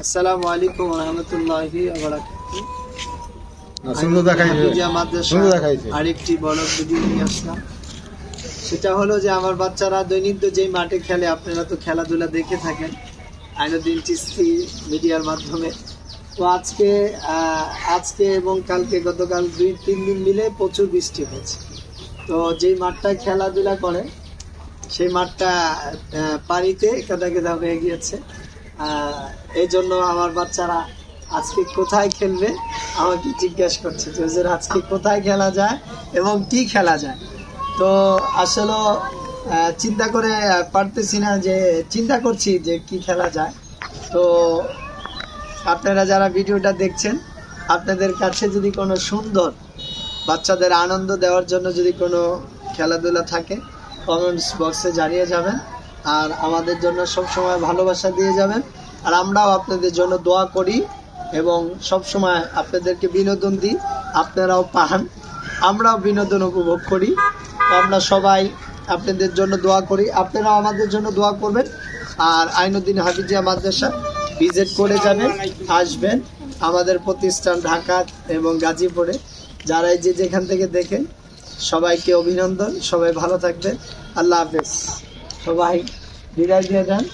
আসসালামু আলাইকুম রহমতুল্লাহি আরেকটি বড় ভিডিও নিয়ে আসলাম। সেটা হলো যে আমার বাচ্চারা দৈনিক যেই মাঠে খেলে আপনারা তো খেলাধুলা দেখে থাকেন। আইনুদ্দিন চিস্তি মিডিয়ার মাধ্যমে। তো আজকে আজকে এবং কালকে গতকাল দুই তিন দিন মিলে প্রচুর বৃষ্টি হয়েছে। তো যেই মাঠটায় খেলাধুলা করে সেই মাঠটা পানিতে কেদা কেদা হয়ে গিয়েছে। এই জন্য আমার বাচ্চারা আজকে কোথায় খেলবে আমাকে জিজ্ঞেস করছে যে, হুজুর, আজকে কোথায় খেলা যায় এবং কি খেলা যায়? তো আসলে চিন্তা করে পারতেছি না যে, চিন্তা করছি যে কি খেলা যায়। তো আপনারা যারা ভিডিওটা দেখছেন, আপনাদের কাছে যদি কোনো সুন্দর বাচ্চাদের আনন্দ দেওয়ার জন্য যদি কোনো খেলাধুলা থাকে কমেন্টস বক্সে জানিয়ে যাবেন। আর আমাদের জন্য সব সময় ভালোবাসা দিয়ে যাবেন। আর আমরাও আপনাদের জন্য দোয়া করি এবং সব সময় আপনাদেরকে বিনোদন দিই। আপনারাও পান, আমরাও বিনোদন উপভোগ করি। আমরা সবাই আপনাদের জন্য দোয়া করি। আপনারাও আমাদের জন্য দোয়া করবেন। আর আইনুদ্দিন হাফিজিয়া মাদ্রাসা ভিজিট করে যাবেন, আসবেন আমাদের প্রতিষ্ঠান ঢাকা এবং গাজীপুরে। যারা এই যে যেখান থেকে দেখেন, সবাইকে অভিনন্দন। সবাই ভালো থাকবেন। আল্লাহ হাফেজ। সবাই বিদায় দিয়ে যান